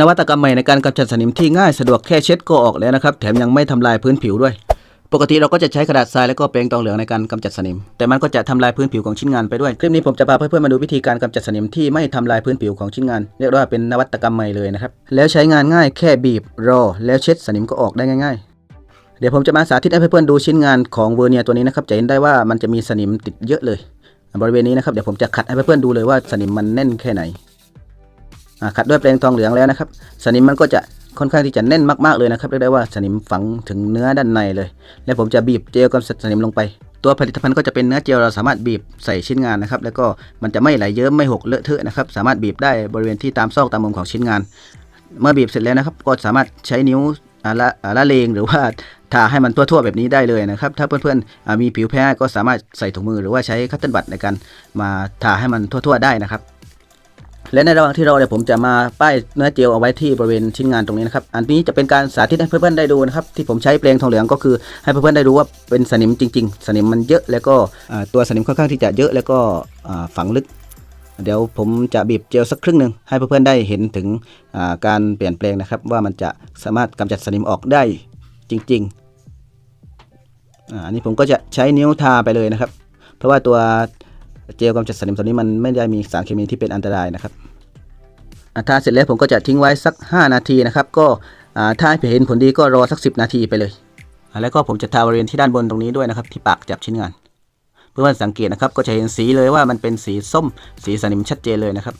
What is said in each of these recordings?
นวัตกรรมใหม่ในการกำจัดสนิมที่ง่ายสะดวกแค่เช็ดก็ออกแล้วนะครับ แถมยังไม่ทำลายพื้นผิวด้วย ปกติเราก็จะใช้กระดาษทรายแล้วก็แปรงทองเหลืองในการกำจัดสนิม แต่มันก็จะทำลายพื้นผิวของชิ้นงานไปด้วย คลิปนี้ผมจะพาเพื่อนๆมาดูวิธีการกำจัดสนิมที่ไม่ทำลายพื้นผิวของชิ้นงาน เรียกว่าเป็นนวัตกรรมใหม่เลยนะครับ แล้วใช้งานง่ายแค่บีบรอ แล้วเช็ดสนิมก็ออกได้ง่าย ๆ เดี๋ยวผมจะมาสาธิตให้เพื่อนๆดูชิ้นงานของเวอร์เนียตัวนี้นะครับ จะเห็นได้ว่ามันจะมีสนิมติดเยอะเลย บริเวณนี้นะครับเดี๋ยวผมจะขัดให้เพื่อนๆดูเลยว่าสนิมมันแน่นแค่ไหน ขัดด้วยแปรงทองเหลืองแล้วนะครับ สนิมมันก็จะค่อนข้างที่จะแน่นมากๆเลยนะครับเรียกได้ว่าสนิมฝังถึงเนื้อด้านในเลย แล้วผมจะบีบเจลกำจัดสนิมลงไป ตัวผลิตภัณฑ์ก็จะเป็นเนื้อเจลเราสามารถบีบใส่ชิ้นงานนะครับแล้วก็มันจะไม่ไหลเยิ้มไม่หกเลอะเทอะนะครับสามารถบีบได้บริเวณที่ตามซอกตามมุมของชิ้นงาน เมื่อบีบเสร็จแล้วนะครับก็สามารถใช้นิ้วละละเลงหรือว่าทาให้มันทั่วๆแบบนี้ได้เลยนะครับ ถ้าเพื่อนๆมีผิวแพ้ก็สามารถใส่ถุงมือหรือว่าใช้คัตเติ้ลบัตในการมาทาให้มันทั่วๆได้นะครับ และในระหว่างที่เราเนี่ยผมจะมาป้ายเนื้อเจลเอาไว้ที่บริเวณชิ้นงานตรงนี้นะครับ อันนี้จะเป็นการสาธิตให้เพื่อนๆได้ดูนะครับที่ผมใช้เปลงทองเหลืองก็คือให้เพื่อนๆได้ดูว่าเป็นสนิมจริง ๆ สนิมมันเยอะแล้วก็ตัวสนิมค่อนข้างที่จะเยอะแล้วก็ฝังลึก เดี๋ยวผมจะบีบเจลสักครึ่งหนึ่งให้เพื่อนๆได้เห็นถึงการเปลี่ยนแปลงนะครับ ว่ามันจะสามารถกำจัดสนิมออกได้จริงๆอันนี้ผมก็จะใช้นิ้วทาไปเลยนะครับ เพราะว่าตัว เจลกำจัดสนิมตัวนี้มันไม่ได้มีสารเคมีที่เป็นอันตรายนะครับอ่าทาเสร็จแล้วผมก็จะทิ้งไว้สัก 5 นาทีนะครับ ก็ถ้าเห็นผลดีก็รอสัก 10 นาทีไปเลย แล้วก็ผมจะทาบริเวณที่ด้านบนตรงนี้ด้วยนะครับ ที่ปากจับชิ้นงาน เพื่อนๆสังเกตนะครับ ก็จะเห็นสีเลยว่ามันเป็นสีส้ม สีสนิมชัดเจนเลยนะครับ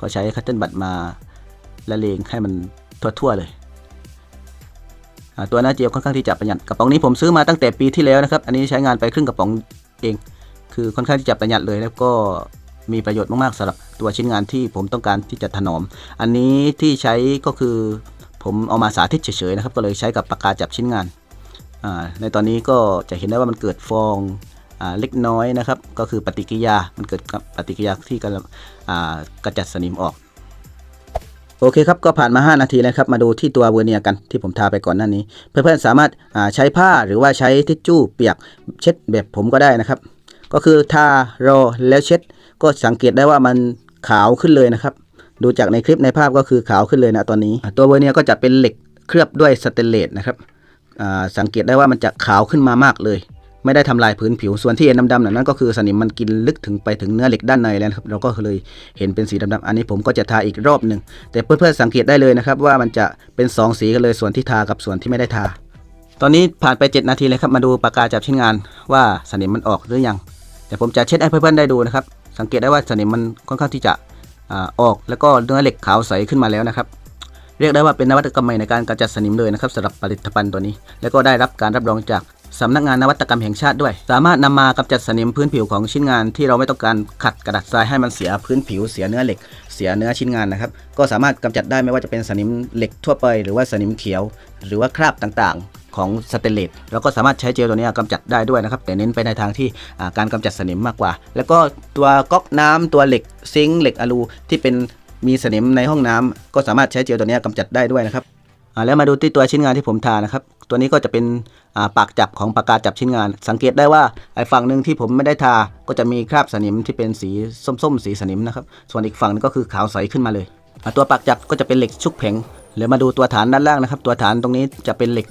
ก็ใช้คัตเติ้ลบัตมาละเลงให้มันทั่วๆเลยตัวหน้าเจลค่อนข้างที่จะประหยัดกระป๋องนี้ผมซื้อมาตั้งแต่ปีที่แล้วนะครับ อันนี้ใช้งานไปครึ่งกระป๋องเอง คือค่อนข้างที่จะประหยัดเลยแล้วก็มีประโยชน์มากๆสำหรับตัวชิ้นงานที่ผมต้องการที่จะถนอม อันนี้ที่ใช้ก็คือผมเอามาสาธิตเฉยๆนะครับ ก็เลยใช้กับปากกาจับชิ้นงาน ในตอนนี้ก็จะเห็นได้ว่ามันเกิดฟองอเล็กน้อยนะครับ ก็คือปฏิกิริยา มันเกิดปฏิกิริยาที่กำลังกระจัดสนิมออก โอเคครับ ก็ผ่านมา 5 นาทีแล้วครับ มาดูที่ตัวเวอร์เนียร์กันที่ผมทาไปก่อนหน้านี้ เพื่อนๆสามารถาใช้ผ้าหรือว่าใช้ทิชชู่เปียกเช็ดแบบผมก็ได้นะครับ ก็คือทารอแล้วเช็ด ก็สังเกตได้ว่ามันขาวขึ้นเลยนะครับ ดูจากในคลิปในภาพก็คือขาวขึ้นเลยนะตอนนี้ ตัวเวอร์เนียก็จะเป็นเหล็กเคลือบด้วยสเตนเลสนะครับสังเกตได้ว่ามันจะขาวขึ้นมามากเลย ไม่ได้ทำลายพื้นผิวส่วนที่เห็นดำๆนั่นก็คือสนิมมันกินลึกถึงไปถึงเนื้อเหล็กด้านในแล้วนะครับเราก็เลยเห็นเป็นสีดำๆอันนี้ผมก็จะทาอีกรอบหนึ่งแต่เพื่อนๆสังเกตได้เลยนะครับว่ามันจะเป็นสองสีกันเลยส่วนที่ทากับส่วนที่ไม่ได้ทาตอนนี้ผ่านไป 7 นาทีเลยครับ มาดูปากกาจับชิ้นงานว่าสนิมมันออกหรือยัง ดี๋ยวผมจะเช็ดให้เพื่อนๆได้ดูนะครับ สังเกตได้ว่าสนิมมันค่อนข้างที่จะอออกแล้วก็เนื้อเหล็กขาวใสขึ้นมาแล้วนะครับ เรียกได้ว่าเป็นนวัตกรรมใหม่ในการกำจัดสนิมเลยนะครับสำหรับผลิตภัณฑ์ตัวนี้ แล้วก็ได้รับการรับรองจากสำนักงานนวัตกรรมแห่งชาติด้วย สามารถนำมากำจัดสนิมพื้นผิวของชิ้นงานที่เราไม่ต้องการขัดกระดาษทรายให้มันเสียพื้นผิวเสียเนื้อเหล็ก เสียเนื้อชิ้นงานนะครับ ก็สามารถกำจัดได้ไม่ว่าจะเป็นสนิมเหล็กทั่วไป หรือว่าสนิมเขียว หรือว่าคราบต่าง ของสเตนเลสเราก็สามารถใช้เจลตัวนี้กำจัดได้ด้วยนะครับ แต่เน้นไปในทางที่การกำจัดสนิมมากกว่า แล้วก็ตัวก๊อกน้ำตัวเหล็กซิงเหล็กอะลูที่เป็นมีสนิมในห้องน้ำก็สามารถใช้เจลตัวนี้กำจัดได้ด้วยนะครับแล้วมาดูที่ตัวชิ้นงานที่ผมทานะครับ ตัวนี้ก็จะเป็นาปากจับของปากกาจับชิ้นงาน สังเกตได้ว่าไอ้ฝั่งหนึ่งที่ผมไม่ได้ทาก็จะมีคราบสนิมที่เป็นสีส้มๆสีสนิมนะครับ ส่วนอีกฝั่งนึงก็คือขาวใสขึ้นมาเลย ตัวปากจับก็จะเป็นเหล็กชุกแผง เดี๋ยวมาดูตัวฐานด้านล่างนะครับ ตัวฐานตรงนี้จะเป็นเหล็ก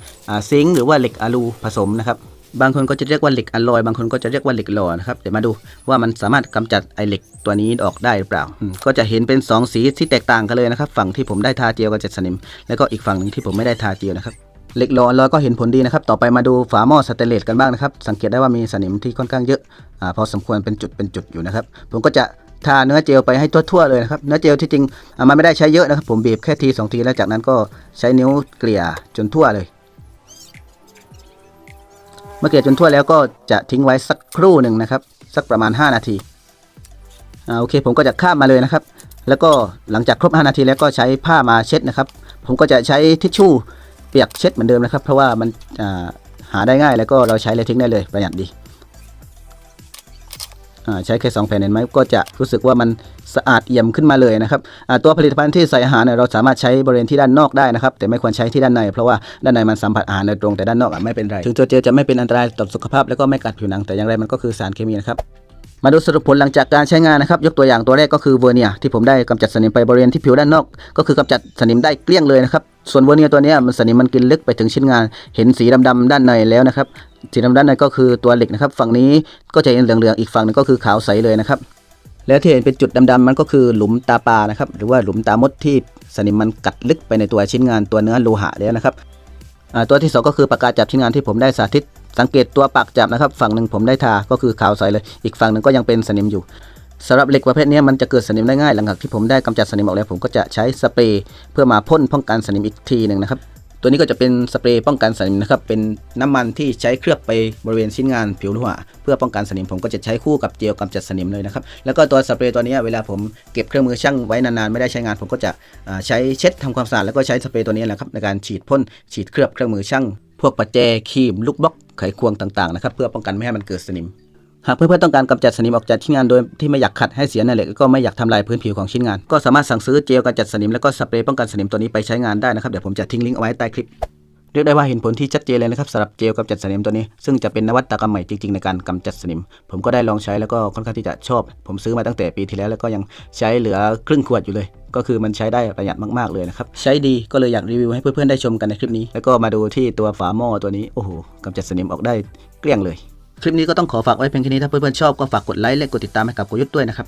ซิงค์หรือว่าเหล็กอะลูผสมนะครับบางคนก็จะเรียกว่าเหล็กอลลอย บางคนก็จะเรียกว่าเหล็กหล่อนะครับเดี๋ยวมาดูว่ามันสามารถกำจัดไอเหล็กตัวนี้ออกได้หรือเปล่า ก็จะเห็นเป็น 2 สีที่แตกต่างกันเลยนะครับ ฝั่งที่ผมได้ทาเจลกำจัดสนิม แล้วก็อีกฝั่งหนึ่งที่ผมไม่ได้ทาเจลนะครับเหล็กหล่ออลลอยก็เห็นผลดีนะครับ ต่อไปมาดูฝาหม้อสเตเลสกันบ้างนะครับ สังเกตได้ว่ามีสนิมที่ค่อนข้างเยอะอพอสมควรเป็นจุดเป็นจุดอยู่นะครับ ผมก็จะ ทาเนื้อเจลไปให้ทั่วๆเลยนะครับเนื้อเจลที่จริงอ่ามันไม่ได้ใช้เยอะนะครับ ผมบีบแค่ทีสองทีแล้วจากนั้นก็ใช้นิ้วเกลี่ยจนทั่วเลย เมื่อเกลี่ยจนทั่วแล้วก็จะทิ้งไว้สักครู่หนึ่งนะครับ สักประมาณ 5 นาทีอาโอเค ผมก็จะข้ามมาเลยนะครับ แล้วก็หลังจากครบ 5 นาทีแล้วก็ใช้ผ้ามาเช็ดนะครับ ผมก็จะใช้ทิชชู่เปียกเช็ดเหมือนเดิมนะครับ เพราะว่ามันหาได้ง่ายแล้วก็เราใช้เลยทิ้งได้เลยประหยัดดี ใช้แค่สองแผ่นเห็นไหมก็จะรู้สึกว่ามันสะอาดเอี่ยมขึ้นมาเลยนะครับตัวผลิตภัณฑ์ที่ใส่อาหารเนี่ยเราสามารถใช้บริเวณที่ด้านนอกได้นะครับ แต่ไม่ควรใช้ที่ด้านใน เพราะว่าด้านในมันสัมผัสอาหารโดยตรงแต่ด้านนอกอะไม่เป็นไรถึงตัวเจลจะไม่เป็นอันตรายต่อสุขภาพ แล้วก็ไม่กัดผิวหนังแต่อย่างไรมันก็คือสารเคมีนะครับมาดูสรุปผลหลังจากการใช้งานนะครับยกตัวอย่างตัวแรกก็คือเวอร์เนียที่ผมได้กำจัดสนิมไปบริเวณที่ผิวด้านนอก ก็คือกำจัดสนิมได้เกลี้ยงเลยนะครับส่วนเวอร์เนียตัวนี้มันสนิมมันกินลึกไปถึงชิ้นงาน เห็นสีดำๆด้านในแล้วนะครับ สีดำด้านในก็คือตัวเหล็กนะครับ ฝั่งนี้ก็จะเห็นเหลืองๆอีกฝั่งนึงก็คือขาวใสเลยนะครับ แล้วที่เห็นเป็นจุดดำๆมันก็คือหลุมตาปลานะครับ หรือว่าหลุมตามดที่สนิมมันกัดลึกไปในตัวชิ้นงานตัวเนื้อโลหะแล้วนะครับตัวที่สองก็คือปากกาจับชิ้นงานที่ผมได้สาธิต สังเกตตัวปากจับนะครับ ฝั่งหนึ่งผมได้ทาก็คือขาวใสเลย อีกฝั่งหนึ่งก็ยังเป็นสนิมอยู่สำหรับเหล็กประเภทนี้มันจะเกิดสนิมได้ง่ายหลังจากที่ผมได้กำจัดสนิมออกแล้วผมก็จะใช้สเปรย์เพื่อมาพ่นป้องกันสนิมอีกทีหนึ่งนะครับ ตัวนี้ก็จะเป็นสเปรย์ป้องกันสนิมนะครับเป็นน้ำมันที่ใช้เคลือบไปบริเวณชิ้นงานผิวโลหะเพื่อป้องกันสนิมผมก็จะใช้คู่กับเจลกำจัดสนิมเลยนะครับแล้วก็ตัวสเปรย์ตัวนี้เวลาผมเก็บเครื่องมือช่างไว้นานๆไม่ได้ใช้งาน ผมก็จะใช้เช็ดทำความสะอาดแล้วก็ใช้สเปรย์ตัวนี้แหละครับในการฉีดพ่นฉีดเคลือบเครื่องมือช่างพวกประแจครีมลูกบล็อกไขควงต่างๆนะครับเพื่อป้องกันไม่ให้มันเกิดสนิม หากเพื่อนๆต้องการกำจัดสนิมออกจากชิ้นงานโดยที่ไม่อยากขัดให้เสียในเหล็กก็ไม่อยากทำลายพื้นผิวของชิ้นงาน ก็สามารถสั่งซื้อเจลกำจัดสนิมแล้วก็สเปรย์ป้องกันสนิมตัวนี้ไปใช้งานได้นะครับเดี๋ยวผมจะทิ้งลิงก์เอาไว้ใต้คลิปเรียกได้ว่าเห็นผลที่ชัดเจนเลยนะครับสำหรับเจลกำจัดสนิมตัวนี้ ซึ่งจะเป็นนวัตกรรมใหม่จริงๆ ในการกำจัดสนิม ผมก็ได้ลองใช้แล้วก็ค่อนข้างที่จะชอบ ผมซื้อมาตั้งแต่ปีที่แล้วแล้วก็ยังใช้เหลือครึ่งขวดอยู่เลย ก็คือมันใช้ได้ประหยัดมากๆเลยนะครับ ใช้ดีก็เลยอยากรีวิวให้เพื่อนๆได้ชมกันในคลิปนี้ แล้วก็มาดูที่ตัวฝาหม้อตัวนี้โอ้โหกำจัดสนิมออกได้เกลี้ยงเลย คลิปนี้ก็ต้องขอฝากไว้เพียงแค่นี้ถ้าเพื่อนๆชอบก็ฝากกดไลค์และกดติดตามให้กับโกยุทธ์ด้วยนะครับ